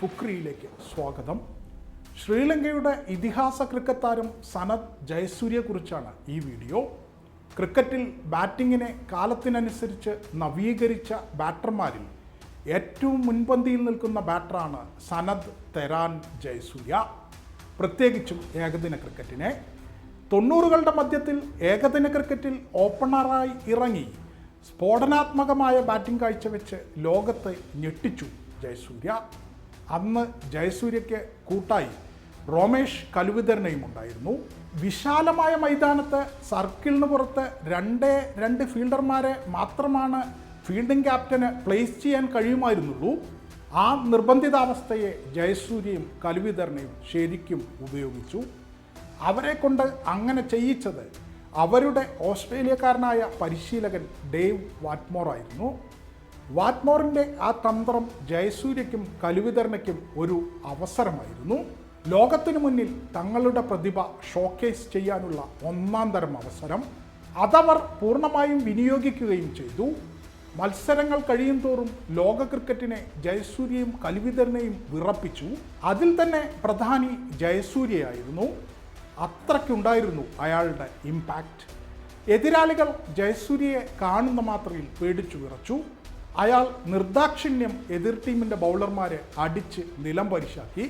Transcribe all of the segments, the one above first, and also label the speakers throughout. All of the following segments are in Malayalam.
Speaker 1: ന്യൂസിലേക്ക് സ്വാഗതം. ശ്രീലങ്കയുടെ ഇതിഹാസ ക്രിക്കറ്റ് താരം സനത് ജയസൂര്യയെക്കുറിച്ചാണ് ഈ വീഡിയോ. ക്രിക്കറ്റിൽ ബാറ്റിങ്ങിനെ കാലത്തിനനുസരിച്ച് നവീകരിച്ച ബാറ്റർമാരിൽ ഏറ്റവും മുൻപന്തിയിൽ നിൽക്കുന്ന ബാറ്ററാണ് സനത് തെരാൻ ജയസൂര്യ. പ്രത്യേകിച്ചും ഏകദിന ക്രിക്കറ്റിനെ. തൊണ്ണൂറുകളുടെ മധ്യത്തിൽ ഏകദിന ക്രിക്കറ്റിൽ ഓപ്പണറായി ഇറങ്ങി സ്ഫോടനാത്മകമായ ബാറ്റിംഗ് കാഴ്ചവെച്ച് ലോകത്തെ ഞെട്ടിച്ചു ജയസൂര്യ. അന്ന് ജയസൂര്യയ്ക്ക് കൂട്ടായി റോമേഷ് കലുവിതരനെയും ഉണ്ടായിരുന്നു. വിശാലമായ മൈതാനത്ത് സർക്കിളിന് പുറത്ത് രണ്ടേ രണ്ട് ഫീൽഡർമാരെ മാത്രമാണ് ഫീൽഡിംഗ് ക്യാപ്റ്റന് പ്ലേസ് ചെയ്യാൻ കഴിയുമായിരുന്നുള്ളൂ. ആ നിർബന്ധിതാവസ്ഥയെ ജയസൂര്യയും കലുവിതരനെയും ശരിക്കും ഉപയോഗിച്ചു. അവരെ കൊണ്ട് അങ്ങനെ ചെയ്യിച്ചത് അവരുടെ ഓസ്ട്രേലിയക്കാരനായ പരിശീലകൻ ഡേവ് വാറ്റ്മോർ ആയിരുന്നു വാറ്റ്മോറിന്റെ ആ തന്ത്രം ജയസൂര്യയ്ക്കും കലുവിതരണയ്ക്കും ഒരു അവസരമായിരുന്നു. ലോകത്തിനു മുന്നിൽ തങ്ങളുടെ പ്രതിഭ ഷോക്കേസ് ചെയ്യാനുള്ള ഒന്നാം തരം അവസരം. അതവർ പൂർണമായും വിനിയോഗിക്കുകയും ചെയ്തു. മത്സരങ്ങൾ കഴിയും തോറും ലോക ക്രിക്കറ്റിനെ ജയസൂര്യയും കലുവിതരണയും വിറപ്പിച്ചു. അതിൽ തന്നെ പ്രധാനി ജയസൂര്യയായിരുന്നു. അത്രയ്ക്കുണ്ടായിരുന്നു അയാളുടെ ഇമ്പാക്റ്റ് എതിരാളികൾ ജയസൂര്യയെ കാണുന്ന മാത്രയിൽ പേടിച്ചു വിറച്ചു അയാൾ നിർദാക്ഷിണ്യം എതിർ ടീമിന്റെ ബൗളർമാരെ അടിച്ച് നിലം പരിശാക്കി.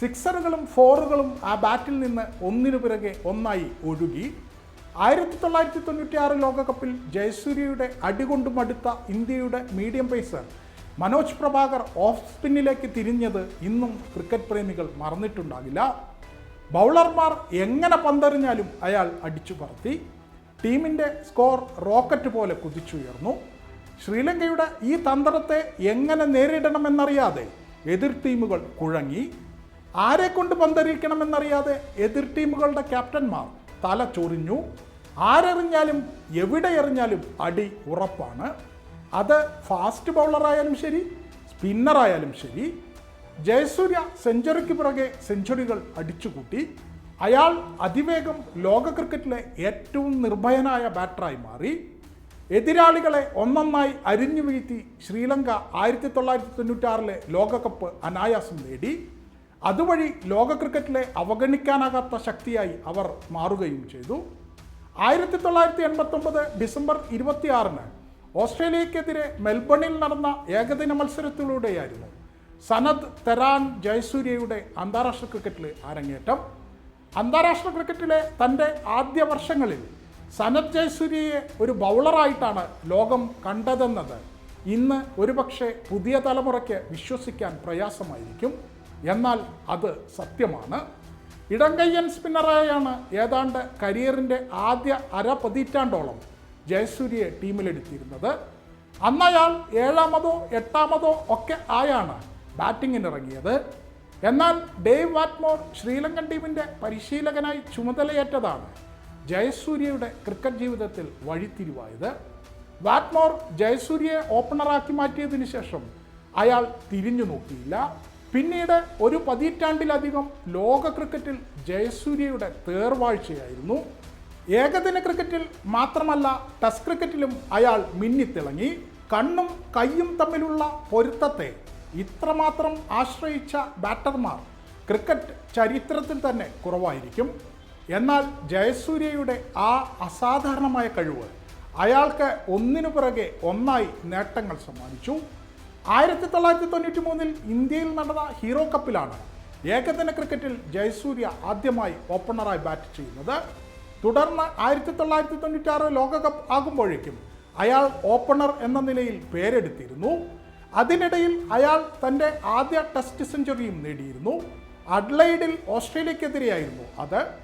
Speaker 1: സിക്സറുകളും ഫോറുകളും ആ ബാറ്റിൽ നിന്ന് ഒന്നിനു പിറകെ ഒന്നായി ഒഴുകി. ആയിരത്തി തൊള്ളായിരത്തി തൊണ്ണൂറ്റി ആറ് ലോകകപ്പിൽ ജയസൂര്യയുടെ അടികൊണ്ട് മടുത്ത ഇന്ത്യയുടെ medium pacer Manoj Prabhakar off സ്പിന്നിലേക്ക് തിരിഞ്ഞത് ഇന്നും ക്രിക്കറ്റ് പ്രേമികൾ മറന്നിട്ടുണ്ടാകില്ല. ബൗളർമാർ എങ്ങനെ പന്തെറിഞ്ഞാലും അയാൾ അടിച്ചു പറത്തി. ടീമിന്റെ സ്കോർ റോക്കറ്റ് പോലെ കുതിച്ചുയർന്നു. ശ്രീലങ്കയുടെ ഈ തന്ത്രത്തെ എങ്ങനെ നേരിടണമെന്നറിയാതെ എതിർ ടീമുകൾ കുഴങ്ങി ആരെ കൊണ്ട് പന്തെറിയിക്കണമെന്നറിയാതെ എതിർ ടീമുകളുടെ ക്യാപ്റ്റന്മാർ തല ചൊറിഞ്ഞു. ആരെറിഞ്ഞാലും എവിടെ എറിഞ്ഞാലും അടി ഉറപ്പാണ്. അത് ഫാസ്റ്റ് ബൗളറായാലും ശരി സ്പിന്നറായാലും ശരി. ജയസൂര്യ സെഞ്ചുറിക്ക് പിറകെ സെഞ്ചുറികൾ അടിച്ചുകൂട്ടി. അയാൾ അതിവേഗം ലോക ക്രിക്കറ്റിലെ ഏറ്റവും നിർഭയനായ ബാറ്ററായി മാറി. എതിരാളികളെ ഒന്നൊന്നായി അരിഞ്ഞു വീഴ്ത്തി ശ്രീലങ്ക ആയിരത്തി തൊള്ളായിരത്തി തൊണ്ണൂറ്റാറിലെ ലോകകപ്പ് അനായാസം നേടി. അതുവഴി ലോക ക്രിക്കറ്റിലെ അവഗണിക്കാനാകാത്ത ശക്തിയായി അവർ മാറുകയും ചെയ്തു. ആയിരത്തി തൊള്ളായിരത്തി എൺപത്തൊമ്പത് ഡിസംബർ ഇരുപത്തിയാറിന് ഓസ്ട്രേലിയക്കെതിരെ മെൽബണിൽ നടന്ന ഏകദിന മത്സരത്തിലൂടെയായിരുന്നു സനദ് തെരാൻ ജയസൂര്യയുടെ അന്താരാഷ്ട്ര ക്രിക്കറ്റിലെ അരങ്ങേറ്റം. അന്താരാഷ്ട്ര ക്രിക്കറ്റിലെ തന്റെ ആദ്യ വർഷങ്ങളിൽ സനത് ജയസൂര്യയെ ഒരു ബൗളറായിട്ടാണ് ലോകം കണ്ടതെന്നത്. ഇന്ന് ഒരുപക്ഷെ പുതിയ തലമുറയ്ക്ക് വിശ്വസിക്കാൻ പ്രയാസമായിരിക്കും. എന്നാൽ അത് സത്യമാണ്. ഇടങ്കയ്യൻ സ്പിന്നറായാണ് ഏതാണ്ട് കരിയറിന്റെ ആദ്യ അര പതിറ്റാണ്ടോളം ജയസൂര്യയെ ടീമിലെടുത്തിരുന്നത്. അന്നയാൾ ഏഴാമതോ എട്ടാമതോ ഒക്കെ ആയാണ് ബാറ്റിങ്ങിനിറങ്ങിയത്. എന്നാൽ ഡേവ് വാറ്റ്മോർ ശ്രീലങ്കൻ ടീമിന്റെ പരിശീലകനായി ചുമതലയേറ്റതാണ്. ജയസൂര്യയുടെ ക്രിക്കറ്റ് ജീവിതത്തിൽ വഴിത്തിരിവായത് വാറ്റ്മോർ ജയസൂര്യയെ ഓപ്പണറാക്കി മാറ്റിയതിനു ശേഷം അയാൾ തിരിഞ്ഞു നോക്കിയില്ല. പിന്നീട് ഒരു പതിറ്റാണ്ടിലധികം ലോക ക്രിക്കറ്റിൽ ജയസൂര്യയുടെ തേർവാഴ്ചയായിരുന്നു. ഏകദിന ക്രിക്കറ്റിൽ മാത്രമല്ല ടെസ്റ്റ് ക്രിക്കറ്റിലും അയാൾ മിന്നിത്തിളങ്ങി. കണ്ണും കൈയും തമ്മിലുള്ള പൊരുത്തത്തെ ഇത്രമാത്രം ആശ്രയിച്ച ബാറ്റർമാർ ക്രിക്കറ്റ് ചരിത്രത്തിൽ തന്നെ കുറവായിരിക്കും. എന്നാൽ ജയസൂര്യയുടെ ആ അസാധാരണമായ കഴിവ് അയാൾക്ക് ഒന്നിനു പുറകെ ഒന്നായി നേട്ടങ്ങൾ സമ്മാനിച്ചു. ആയിരത്തി തൊള്ളായിരത്തി തൊണ്ണൂറ്റി മൂന്നിൽ ഇന്ത്യയിൽ നടന്ന ഹീറോ കപ്പിലാണ് ഏകദിന ക്രിക്കറ്റിൽ ജയസൂര്യ ആദ്യമായി ഓപ്പണറായി ബാറ്റ് ചെയ്യുന്നത്. തുടർന്ന് ആയിരത്തി തൊള്ളായിരത്തി തൊണ്ണൂറ്റാറ് ലോകകപ്പ് ആകുമ്പോഴേക്കും അയാൾ ഓപ്പണർ എന്ന നിലയിൽ പേരെടുത്തിരുന്നു. അതിനിടയിൽ അയാൾ തന്റെ ആദ്യ ടെസ്റ്റ് സെഞ്ചുറിയും നേടിയിരുന്നു. അഡ്ലൈഡിൽ ഓസ്ട്രേലിയക്കെതിരെയായിരുന്നു അത്.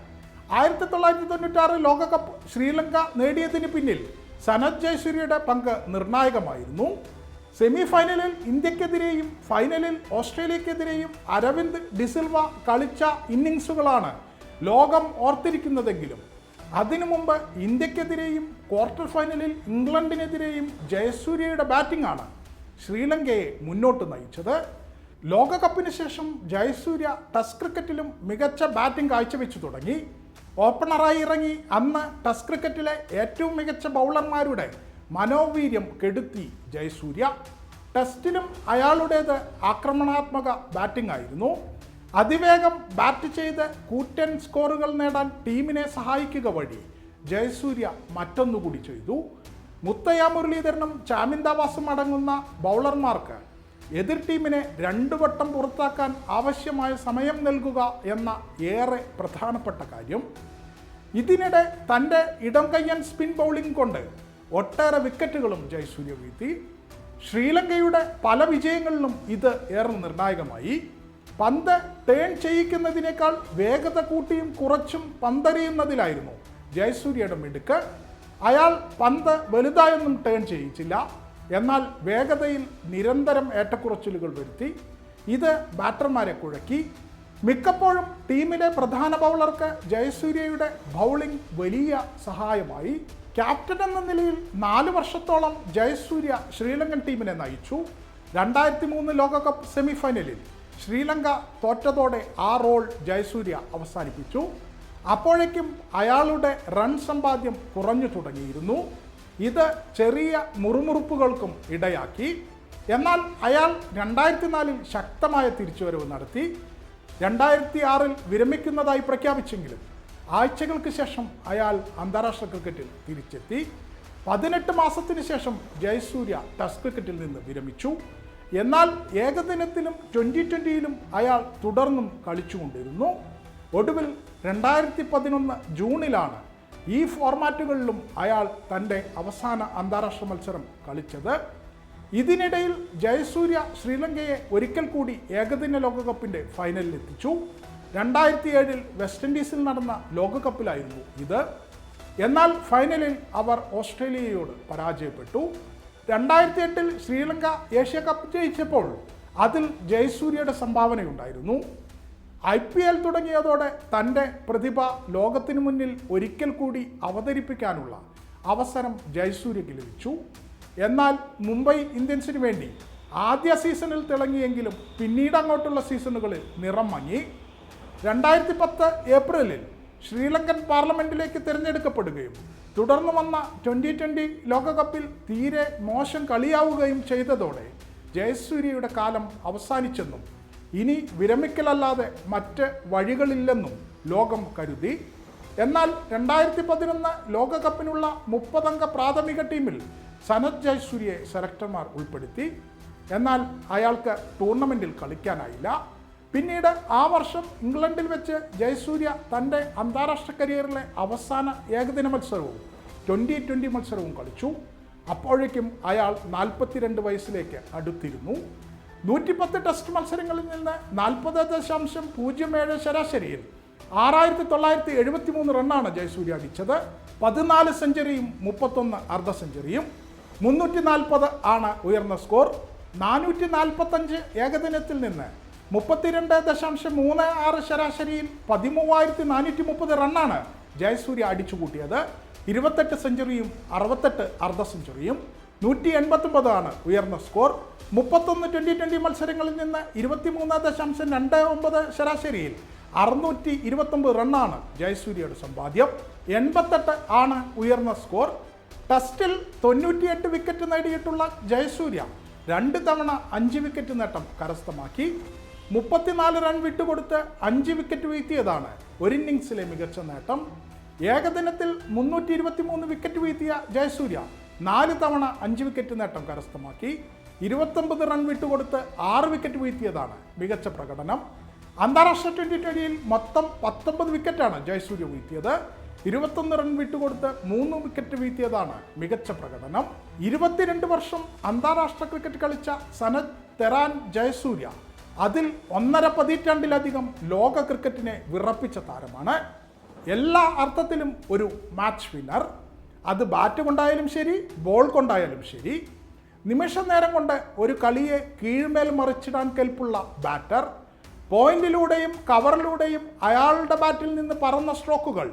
Speaker 1: ആയിരത്തി തൊള്ളായിരത്തി തൊണ്ണൂറ്റാറ് ലോകകപ്പ് ശ്രീലങ്ക നേടിയതിന് പിന്നിൽ സനത് ജയസൂര്യയുടെ പങ്ക് നിർണായകമായിരുന്നു. സെമി ഫൈനലിൽ ഇന്ത്യക്കെതിരെയും ഫൈനലിൽ ഓസ്ട്രേലിയക്കെതിരെയും അരവിന്ദ് ഡിസിൽവ കളിച്ച ഇന്നിങ്സുകളാണ് ലോകം ഓർത്തിരിക്കുന്നതെങ്കിലും. അതിനു മുമ്പ് ഇന്ത്യക്കെതിരെയും ക്വാർട്ടർ ഫൈനലിൽ ഇംഗ്ലണ്ടിനെതിരെയും ജയസൂര്യയുടെ ബാറ്റിംഗ് ആണ് ശ്രീലങ്കയെ മുന്നോട്ട് നയിച്ചത്. ലോകകപ്പിന് ശേഷം ജയസൂര്യ ടെസ്റ്റ് ക്രിക്കറ്റിലും മികച്ച ബാറ്റിംഗ് കാഴ്ചവെച്ചു തുടങ്ങി. ഓപ്പണറായി ഇറങ്ങി അന്ന് ടെസ്റ്റ് ക്രിക്കറ്റിലെ ഏറ്റവും മികച്ച ബൗളർമാരുടെ മനോവീര്യം കെടുത്തി ജയസൂര്യ. ടെസ്റ്റിലും അയാളുടേത് ആക്രമണാത്മക ബാറ്റിംഗ് ആയിരുന്നു. അതിവേഗം ബാറ്റ് ചെയ്ത് കൂറ്റൻ സ്കോറുകൾ നേടാൻ ടീമിനെ സഹായിക്കുക വഴി ജയസൂര്യ മറ്റൊന്നുകൂടി ചെയ്തു. മുത്തയ്യ മുരളീധരനും ചാമിന്ദാവാസും അടങ്ങുന്ന ബൗളർമാർക്ക് എതിർ ടീമിനെ രണ്ടു വട്ടം പുറത്താക്കാൻ ആവശ്യമായ സമയം നൽകുക എന്ന ഏറെ പ്രധാനപ്പെട്ട കാര്യം. ഇതിനിടെ തന്റെ ഇടം കയ്യൻ സ്പിൻ ബൗളിംഗ് കൊണ്ട് ഒട്ടേറെ വിക്കറ്റുകളും ജയസൂര്യ വീഴ്ത്തി. ശ്രീലങ്കയുടെ പല വിജയങ്ങളിലും ഇത് ഏറെ നിർണായകമായി. പന്ത് ടേൺ ചെയ്യിക്കുന്നതിനേക്കാൾ വേഗത കൂട്ടിയും കുറച്ചും പന്തെറിയുന്നതിലായിരുന്നു ജയസൂര്യയുടെ മിടുക്ക്. അയാൾ പന്ത് വലുതായൊന്നും ടേൺ ചെയ്യിച്ചില്ല. എന്നാൽ വേഗതയിൽ നിരന്തരം ഏറ്റക്കുറച്ചിലുകൾ വരുത്തി ഇത് ബാറ്റർമാരെ കുഴക്കി. മിക്കപ്പോഴും ടീമിലെ പ്രധാന ബൗളർക്ക് ജയസൂര്യയുടെ ബൗളിംഗ് വലിയ സഹായമായി. ക്യാപ്റ്റൻ എന്ന നിലയിൽ നാല് വർഷത്തോളം ജയസൂര്യ ശ്രീലങ്കൻ ടീമിനെ നയിച്ചു. രണ്ടായിരത്തി മൂന്ന് ലോകകപ്പ് സെമിഫൈനലിൽ ശ്രീലങ്ക തോറ്റതോടെ ആ റോൾ ജയസൂര്യ അവസാനിപ്പിച്ചു. അപ്പോഴേക്കും അയാളുടെ റൺ സമ്പാദ്യം കുറഞ്ഞു തുടങ്ങിയിരുന്നു. ഇത് ചെറിയ മുറുമുറുപ്പുകൾക്കും ഇടയാക്കി. എന്നാൽ അയാൾ രണ്ടായിരത്തി നാലിൽ ശക്തമായ തിരിച്ചുവരവ് നടത്തി. രണ്ടായിരത്തി ആറിൽ വിരമിക്കുന്നതായി പ്രഖ്യാപിച്ചെങ്കിലും ആഴ്ചകൾക്ക് ശേഷം അയാൾ അന്താരാഷ്ട്ര ക്രിക്കറ്റിൽ തിരിച്ചെത്തി. പതിനെട്ട് മാസത്തിന് ശേഷം ജയസൂര്യ ടെസ്റ്റ് ക്രിക്കറ്റിൽ നിന്ന് വിരമിച്ചു. എന്നാൽ ഏകദിനത്തിലും ട്വന്റി ട്വന്റിയിലും അയാൾ തുടർന്നും കളിച്ചുകൊണ്ടിരുന്നു. ഒടുവിൽ രണ്ടായിരത്തി പതിനൊന്ന് ജൂണിലാണ് ഈ ഫോർമാറ്റുകളിലും അയാൾ തന്റെ അവസാന അന്താരാഷ്ട്ര മത്സരം കളിച്ചത്. ഇതിനിടയിൽ ജയസൂര്യ ശ്രീലങ്കയെ ഒരിക്കൽ കൂടി ഏകദിന ലോകകപ്പിന്റെ ഫൈനലിൽ എത്തിച്ചു രണ്ടായിരത്തി ഏഴിൽ വെസ്റ്റ് ഇൻഡീസിൽ നടന്ന ലോകകപ്പിലായിരുന്നു ഇത്. എന്നാൽ ഫൈനലിൽ അവർ ഓസ്ട്രേലിയയോട് പരാജയപ്പെട്ടു. രണ്ടായിരത്തി എട്ടിൽ ശ്രീലങ്ക ഏഷ്യ കപ്പ് ജയിച്ചപ്പോൾ അതിൽ ജയസൂര്യയുടെ സംഭാവനയുണ്ടായിരുന്നു. ഐ പി എൽ തുടങ്ങിയതോടെ തന്റെ പ്രതിഭ ലോകത്തിനു മുന്നിൽ ഒരിക്കൽ കൂടി അവതരിപ്പിക്കാനുള്ള അവസരം ജയസൂര്യയ്ക്ക് ലഭിച്ചു. എന്നാൽ മുംബൈ ഇന്ത്യൻസിന് വേണ്ടി ആദ്യ സീസണിൽ തിളങ്ങിയെങ്കിലും പിന്നീട് അങ്ങോട്ടുള്ള സീസണുകളിൽ നിറം മങ്ങി. രണ്ടായിരത്തി പത്ത് ഏപ്രിലിൽ ശ്രീലങ്കൻ പാർലമെന്റിലേക്ക് തിരഞ്ഞെടുക്കപ്പെടുകയും തുടർന്ന് വന്ന ട്വന്റി ട്വന്റി ലോകകപ്പിൽ തീരെ മോശം കളിയാവുകയും ചെയ്തതോടെ ജയസൂര്യയുടെ കാലം അവസാനിച്ചെന്നും ഇനി വിരമിക്കലല്ലാതെ മറ്റ് വഴികളില്ലെന്നും ലോകം കരുതി. എന്നാൽ രണ്ടായിരത്തി പതിനൊന്ന് ലോകകപ്പിനുള്ള മുപ്പതംഗ പ്രാഥമിക ടീമിൽ സനത് ജയസൂര്യയെ സെലക്ടർമാർ ഉൾപ്പെടുത്തി. എന്നാൽ അയാൾക്ക് ടൂർണമെന്റിൽ കളിക്കാനായില്ല. പിന്നീട് ആ വർഷം ഇംഗ്ലണ്ടിൽ വെച്ച് ജയസൂര്യ തന്റെ അന്താരാഷ്ട്ര കരിയറിലെ അവസാന ഏകദിന മത്സരവും ട്വന്റി ട്വന്റി മത്സരവും കളിച്ചു. അപ്പോഴേക്കും അയാൾ നാൽപ്പത്തിരണ്ട് വയസ്സിലേക്ക് അടുത്തിരുന്നു. നൂറ്റിപ്പത്ത് ടെസ്റ്റ് മത്സരങ്ങളിൽ നിന്ന് നാൽപ്പത് ദശാംശം പൂജ്യം ഏഴ് ശരാശരിയിൽ ആറായിരത്തി തൊള്ളായിരത്തി എഴുപത്തി മൂന്ന് റണ്ണാണ് ജയസൂര്യ അടിച്ചത്. പതിനാല് സെഞ്ചുറിയും മുപ്പത്തൊന്ന് അർദ്ധ സെഞ്ചുറിയും. മുന്നൂറ്റി നാൽപ്പത് ആണ് ഉയർന്ന സ്കോർ. നാനൂറ്റി നാൽപ്പത്തഞ്ച് ഏകദിനത്തിൽ നിന്ന് മുപ്പത്തിരണ്ട് ദശാംശം മൂന്ന് ആറ് ശരാശരിയിൽ പതിമൂവായിരത്തി നാനൂറ്റി മുപ്പത് റണ്ണാണ് ജയസൂര്യ അടിച്ചുകൂട്ടിയത്. ഇരുപത്തെട്ട് സെഞ്ചുറിയും അറുപത്തെട്ട് അർദ്ധ സെഞ്ചുറിയും. നൂറ്റി എൺപത്തൊമ്പതാണ് ഉയർന്ന സ്കോർ. മുപ്പത്തൊന്ന് ട്വന്റി ട്വന്റി മത്സരങ്ങളിൽ നിന്ന് ഇരുപത്തിമൂന്ന് ദശാംശം രണ്ട് ഒമ്പത് ശരാശരിയിൽ അറുന്നൂറ്റി ഇരുപത്തൊമ്പത് റണ്ണാണ് ജയസൂര്യയുടെ സമ്പാദ്യം. എൺപത്തെട്ട് ആണ് ഉയർന്ന സ്കോർ. ടെസ്റ്റിൽ തൊണ്ണൂറ്റിയെട്ട് വിക്കറ്റ് നേടിയിട്ടുള്ള ജയസൂര്യ രണ്ട് തവണ അഞ്ച് വിക്കറ്റ് നേട്ടം കരസ്ഥമാക്കി. മുപ്പത്തിനാല് റൺ വിട്ടുകൊടുത്ത് അഞ്ച് വിക്കറ്റ് വീഴ്ത്തിയതാണ് ഒരു ഇന്നിങ്സിലെ മികച്ച നേട്ടം. ഏകദിനത്തിൽ മുന്നൂറ്റി ഇരുപത്തി മൂന്ന് വിക്കറ്റ് വീഴ്ത്തിയ ജയസൂര്യ നാല് തവണ അഞ്ച് വിക്കറ്റ് നേട്ടം കരസ്ഥമാക്കി ഇരുപത്തൊമ്പത് റൺ വിട്ടുകൊടുത്ത് ആറ് വിക്കറ്റ് വീഴ്ത്തിയതാണ് മികച്ച പ്രകടനം. അന്താരാഷ്ട്ര ട്വന്റി ട്വന്റിയിൽ മൊത്തം പത്തൊമ്പത് വിക്കറ്റാണ് ജയസൂര്യ വീഴ്ത്തിയത്. ഇരുപത്തൊന്ന് റൺ വിട്ടുകൊടുത്ത് മൂന്ന് വിക്കറ്റ് വീഴ്ത്തിയതാണ് മികച്ച പ്രകടനം. ഇരുപത്തിരണ്ട് വർഷം അന്താരാഷ്ട്ര ക്രിക്കറ്റ് കളിച്ച സനത് തെറാൻ ജയസൂര്യ അതിൽ ഒന്നര പതിറ്റാണ്ടിലധികം ലോക ക്രിക്കറ്റിനെ വിറപ്പിച്ച താരമാണ്. എല്ലാ അർത്ഥത്തിലും ഒരു മാച്ച് വിന്നർ. അത് ബാറ്റ് കൊണ്ടായാലും ശരി ബോൾ കൊണ്ടായാലും ശരി. നിമിഷ നേരം കൊണ്ട് ഒരു കളിയെ കീഴ്മേൽ മറിച്ചിടാൻ കെൽപ്പുള്ള ബാറ്റർ പോയിന്റിലൂടെയും കവറിലൂടെയും അയാളുടെ ബാറ്റിൽ നിന്ന് പറന്ന സ്ട്രോക്കുകൾ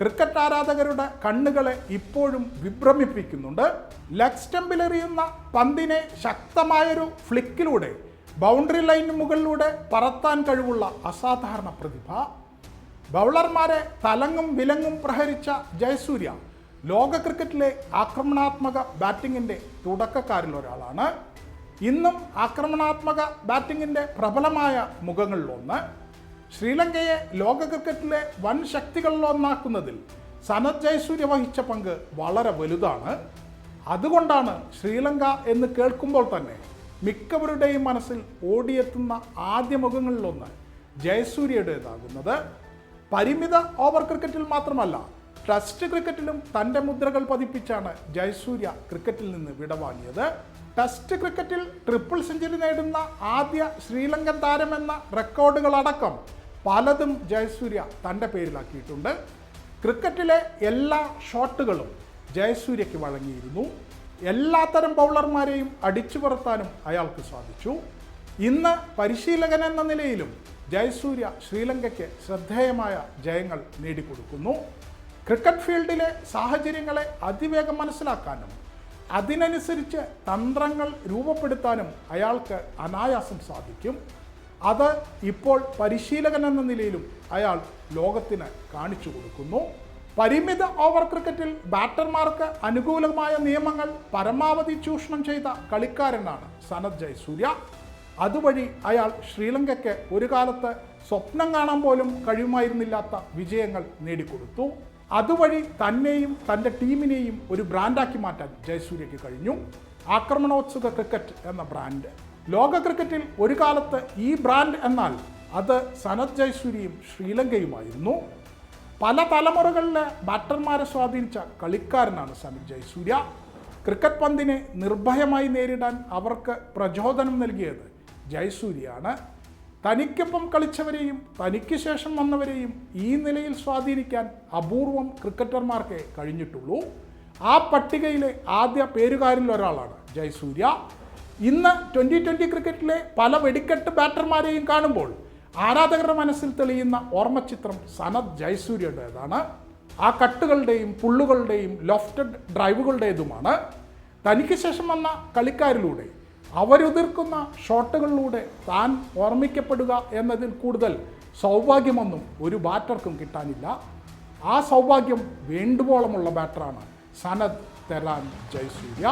Speaker 1: ക്രിക്കറ്റ് ആരാധകരുടെ കണ്ണുകളെ ഇപ്പോഴും വിഭ്രമിപ്പിക്കുന്നുണ്ട്. ലെഗ് സ്റ്റമ്പിലെറിയുന്ന പന്തിനെ ശക്തമായൊരു ഫ്ലിക്കിലൂടെ ബൗണ്ടറി ലൈനിന് മുകളിലൂടെ പറത്താൻ കഴിവുള്ള അസാധാരണ പ്രതിഭ. ബൗളർമാരെ തലങ്ങും വിലങ്ങും പ്രഹരിച്ച ജയസൂര്യ. ലോക ക്രിക്കറ്റിലെ ആക്രമണാത്മക ബാറ്റിങ്ങിന്റെ തുടക്കക്കാരിൽ ഒരാളാണ്. ഇന്നും ആക്രമണാത്മക ബാറ്റിങ്ങിന്റെ പ്രബലമായ മുഖങ്ങളിലൊന്ന് ശ്രീലങ്കയെ ലോക ക്രിക്കറ്റിലെ വൻ ശക്തികളിലൊന്നാക്കുന്നതിൽ സനത് ജയസൂര്യ വഹിച്ച പങ്ക് വളരെ വലുതാണ്. അതുകൊണ്ടാണ് ശ്രീലങ്ക എന്ന് കേൾക്കുമ്പോൾ തന്നെ മിക്കവരുടെയും മനസ്സിൽ ഓടിയെത്തുന്ന ആദ്യ മുഖങ്ങളിലൊന്ന് ജയസൂര്യയുടേതാകുന്നത്. പരിമിത ഓവർ ക്രിക്കറ്റിൽ മാത്രമല്ല ടെസ്റ്റ് ക്രിക്കറ്റിലും തന്റെ മുദ്രകൾ പതിപ്പിച്ചാണ് ജയസൂര്യ ക്രിക്കറ്റിൽ നിന്ന് വിടവാങ്ങിയത്. ടെസ്റ്റ് ക്രിക്കറ്റിൽ ട്രിപ്പിൾ സെഞ്ചുറി നേടുന്ന ആദ്യ ശ്രീലങ്കൻ താരമെന്ന റെക്കോർഡുകളടക്കം പലതും ജയസൂര്യ തന്റെ പേരിലാക്കിയിട്ടുണ്ട്. ക്രിക്കറ്റിലെ എല്ലാ ഷോട്ടുകളും ജയസൂര്യയ്ക്ക് വഴങ്ങിയിരുന്നു. എല്ലാത്തരം ബൗളർമാരെയും അടിച്ചു പറത്താനും അയാൾക്ക് സാധിച്ചു. ഇന്ന് പരിശീലകൻ എന്ന നിലയിലും ജയസൂര്യ ശ്രീലങ്കയ്ക്ക് ശ്രദ്ധേയമായ ജയങ്ങൾ നേടിക്കൊടുക്കുന്നു. ക്രിക്കറ്റ് ഫീൽഡിലെ സാഹചര്യങ്ങളെ അതിവേഗം മനസ്സിലാക്കാനും അതിനനുസരിച്ച് തന്ത്രങ്ങൾ രൂപപ്പെടുത്താനും അയാൾക്ക് അനായാസം സാധിക്കും. അത് ഇപ്പോൾ പരിശീലകൻ എന്ന നിലയിലും അയാൾ ലോകത്തിന് കാണിച്ചു കൊടുക്കുന്നു. പരിമിത ഓവർ ക്രിക്കറ്റിൽ ബാറ്റർമാർക്ക് അനുകൂലമായ നിയമങ്ങൾ പരമാവധി ചൂഷണം ചെയ്ത കളിക്കാരനാണ് സനത് ജയസൂര്യ. അതുവഴി അയാൾ ശ്രീലങ്കയ്ക്ക് ഒരു കാലത്ത് സ്വപ്നം കാണാൻ പോലും കഴിയുമായിരുന്നില്ലാത്ത വിജയങ്ങൾ നേടിക്കൊടുത്തു. അതുവഴി തന്നെയും തന്റെ ടീമിനെയും ഒരു ബ്രാൻഡാക്കി മാറ്റാൻ ജയസൂര്യയ്ക്ക് കഴിഞ്ഞു. ആക്രമണോത്സുക ക്രിക്കറ്റ് എന്ന ബ്രാൻഡ്. ലോക ക്രിക്കറ്റിൽ ഒരു കാലത്ത് ഈ ബ്രാൻഡ് എന്നാൽ അത് സനത് ജയസൂര്യയും ശ്രീലങ്കയുമായിരുന്നു. പല തലമുറകളിലെ ബാറ്റർമാരെ സ്വാധീനിച്ച കളിക്കാരനാണ് സനത് ജയസൂര്യ. ക്രിക്കറ്റ് പന്തിനെ നിർഭയമായി നേരിടാൻ അവർക്ക് പ്രചോദനം നൽകിയത് ജയസൂര്യയാണ്. തനിക്കൊപ്പം കളിച്ചവരെയും തനിക്ക് ശേഷം വന്നവരെയും ഈ നിലയിൽ സ്വാധീനിക്കാൻ അപൂർവം ക്രിക്കറ്റർമാർക്കേ കഴിഞ്ഞിട്ടുള്ളൂ. ആ പട്ടികയിലെ ആദ്യ പേരുകാരിൽ ഒരാളാണ് ജയസൂര്യ. ഇന്ന് ട്വന്റി ട്വന്റി ക്രിക്കറ്റിലെ പല വെടിക്കെട്ട് ബാറ്റർമാരെയും കാണുമ്പോൾ ആരാധകരുടെ മനസ്സിൽ തെളിയുന്ന ഓർമ്മചിത്രം സനത് ജയസൂര്യയുടേതാണ്. ആ കട്ടുകളുടെയും പുള്ളുകളുടെയും ലോഫ്റ്റഡ് ഡ്രൈവുകളുടേതുമാണ് തനിക്ക് ശേഷം വന്ന കളിക്കാരിലൂടെ അവരുതിർക്കുന്ന ഷോട്ടുകളിലൂടെ താൻ ഓർമ്മിക്കപ്പെടുക എന്നതിൽ കൂടുതൽ സൗഭാഗ്യമൊന്നും ഒരു ബാറ്റർക്കും കിട്ടാനില്ല. ആ സൗഭാഗ്യം വേണ്ടുവോളമുള്ള ബാറ്ററാണ് സനത് തെരാൻ ജയസൂര്യ.